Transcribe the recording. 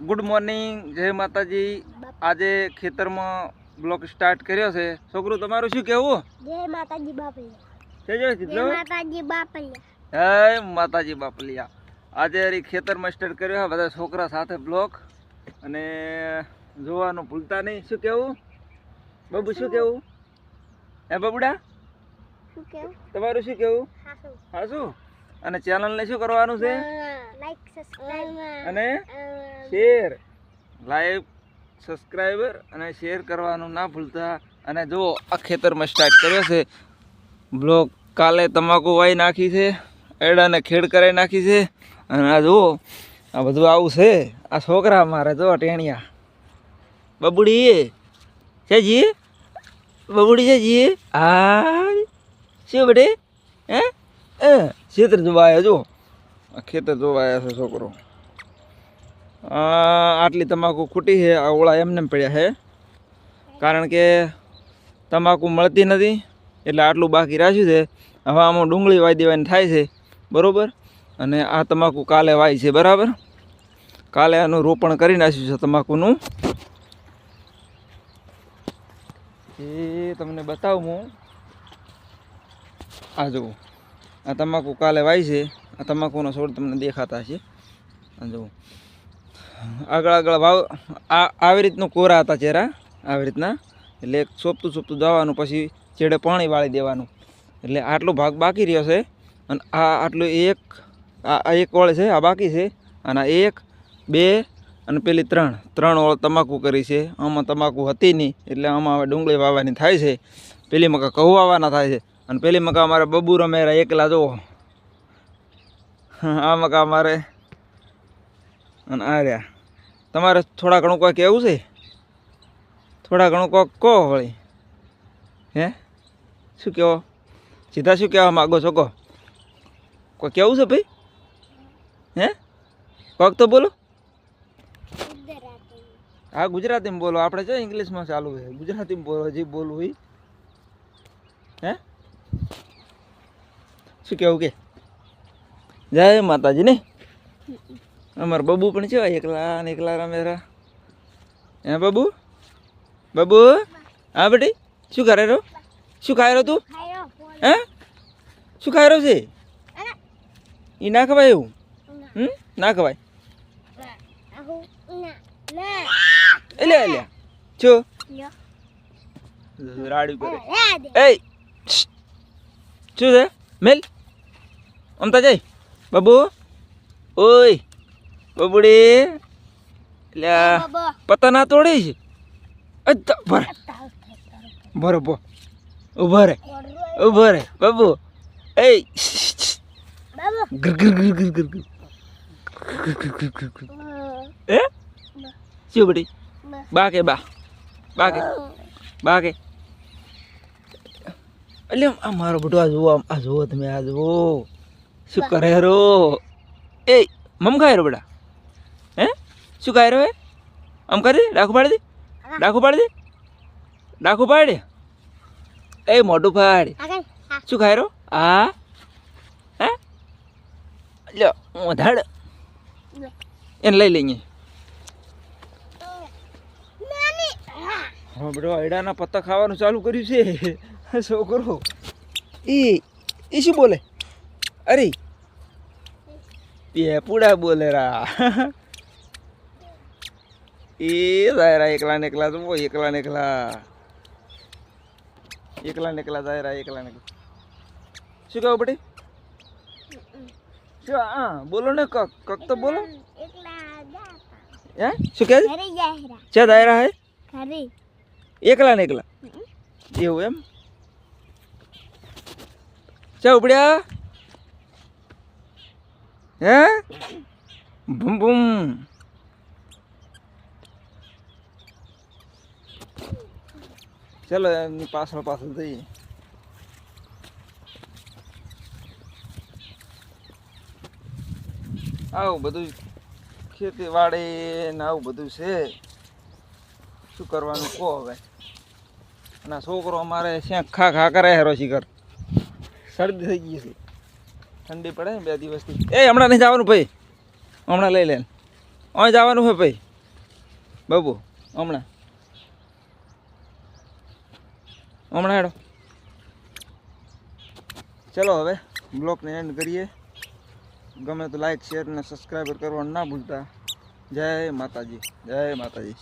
Good morning જય માતાજી. આજે ખેતરમાં બ્લોક સ્ટાર્ટ કર્યો છે. છોકરું તમારું શું કહેવું જય માતાજી બાપલિયા. જય માતાજી બાપલિયા. જય માતાજી બાપલિયા. આજે ખેતરમાં સ્ટાર્ટ કર્યો છે બધા છોકરા સાથે બ્લોક. અને જોવાનું ભૂલતા નહીં. શું કહેવું બબુ શું કહેવું હે બબુડા? શું કેવું? તમારું શું કહેવું હા શું અને ચેનલને શું કરવાનું છે? અને? શેર લાઈવ સબસ્ક્રાઈબર અને શેર કરવાનું ના ભૂલતા. અને જો આ ખેતરમાં સ્ટાર્ટ કર્યો છે, બ્લોક કાલે તમાકુ વાઈ નાખી છે, એડાને ખેડ કરાવી નાખી છે. અને આ જુઓ, આ બધું આવું છે. આ છોકરા મારે જો ટેણિયા. બબડી છે જી? બબુડી છે જી? હા શું બેટે? હે? એ ખેતર જોવા આવ્યા જો. આ ખેતર જોવા આવ્યા છે છોકરો. આટલી તમાકુ ખૂટી છે, આ ઓળા એમને પડ્યા છે. કારણ કે તમાકુ મળતી નથી, એટલે આટલું બાકી રાખ્યું છે. હવે આમાં ડુંગળી વાઈ દેવાની થાય છે, બરાબર? અને આ તમાકુ કાલે વાય છે, બરાબર? કાલે આનું રોપણ કરી નાખ્યું છે તમાકુનું. એ, તમને બતાવું હું. આ જુઓ, આ તમાકુ કાલે વાય છે, આ તમાકુનો છોડ તમને દેખાતા છે આ જુઓ. આગળ આગળ વાવ આવી રીતનું કોરા હતા ચહેરા આવી રીતના. એટલે સોપતું સોંપતું જવાનું પછી છેડે પાણી વાળી દેવાનું. એટલે આટલો ભાગ બાકી રહ્યો છે. અને આ આટલું એક આ આ એક ઓળ છે, આ બાકી છે. અને આ એક, બે અને પેલી ત્રણ. ત્રણ ઓળ તમાકુ કરી છે. આમાં તમાકુ હતી નહીં, એટલે આમાં હવે ડુંગળી વાવવાની થાય છે. પેલી મકા કહુ વાવવાના થાય છે. અને પેલી મકા અમારે બબુ રમેરા એકલા જુઓ. આ મકા અમારે અને આ રહ્યા. તમારે થોડા ઘણું કોઈ કહેવું છે? થોડા ઘણું કોક કહો વળી. હે? શું કહો સીધા શું કહેવા માગો છો કહો. કોઈ કહેવું છે ભાઈ? હે? કોક તો બોલો. હા, ગુજરાતીમાં બોલો. આપણે છે ઇંગ્લિશમાં ચાલુ છે. ગુજરાતીમાં બોલો, જે બોલવું હોય. હે? શું કહેવું કે? જય માતાજી ને અમારા બબુ પણ છે એકલા ને એકલા રમેરા હે બબુ? બબુ? હા બેટી, શું કરે રહો શું ખાય રહ્યો તું? હે? શું ખાય રહ્યો છે? એ ના ખવાય એવું? હમ? ના ખવાય? એટલે એટલે છો લ્યો કરે. એ શું છે? મેલ. અમતા જઈ બબુ? ઓય. બબુડી? એટલે ના તોડી છે? અચ્છા ભરે. ભરે બો ઊભો રે. ઊભો રે. બાબુ. એ ગર ગર ગર ગર ગર ગર. એ શું બડી બા કે બા બા કે બા. કે એટલે આ મારો બટુ આ જુઓ આ જુઓ તમે આ જુઓ. શું કરે રો? એ મમ ખાય રો બેટા શું ખાય રો હે આમ કરી દે ડાકુ પાડી દે? ડાખું પાડી દે? ડાખું પાડી એ મોઢું ફાડ. શું ખાય રહ્યો આ હે? લ્યો વધાડ એને લઈ લઈએ. હા બેટો અયડાના પત્તા ખાવાનું ચાલુ કર્યું છે. છોકરો. એ એ શું બોલે? અરે. પેપુડા બોલે રા. એ દાયરા એકલા એકલા તો એકલા એકલા. એકલા એકલા દાયરા એકલા એકલા. શું કહો બટી? શું હા બોલો ને કક કક તો બોલો. એકલા હે? શું કહે છે? દાયરા હે? એકલા એકલા. એવું એમ? ચા ઉપડ્યા? હે? ભૂમ ભૂમ. ચલો એમની પાછળ પાછળ જઈએ. આવું બધું ખેતીવાડી ને આવું બધું છે. શું કરવાનું કહો હવે? અને છોકરો અમારે શ્યાં ખા ખા કરે હેરો શિખર શરદી થઈ ગઈ છે. ઠંડી પડે બે દિવસથી. એ, હમણાં નહીં જવાનું ભાઈ. હમણાં લઈ લે. અહીં જવાનું હોય ભાઈ. બાબુ, હમણાં. હમણાં હેડો. ચલો હવે બ્લોગને એન્ડ કરીએ. ગમે તો લાઈક શેર અને સબસ્ક્રાઈબર કરવાનું ના ભૂલતા. જય માતાજી જય માતાજી.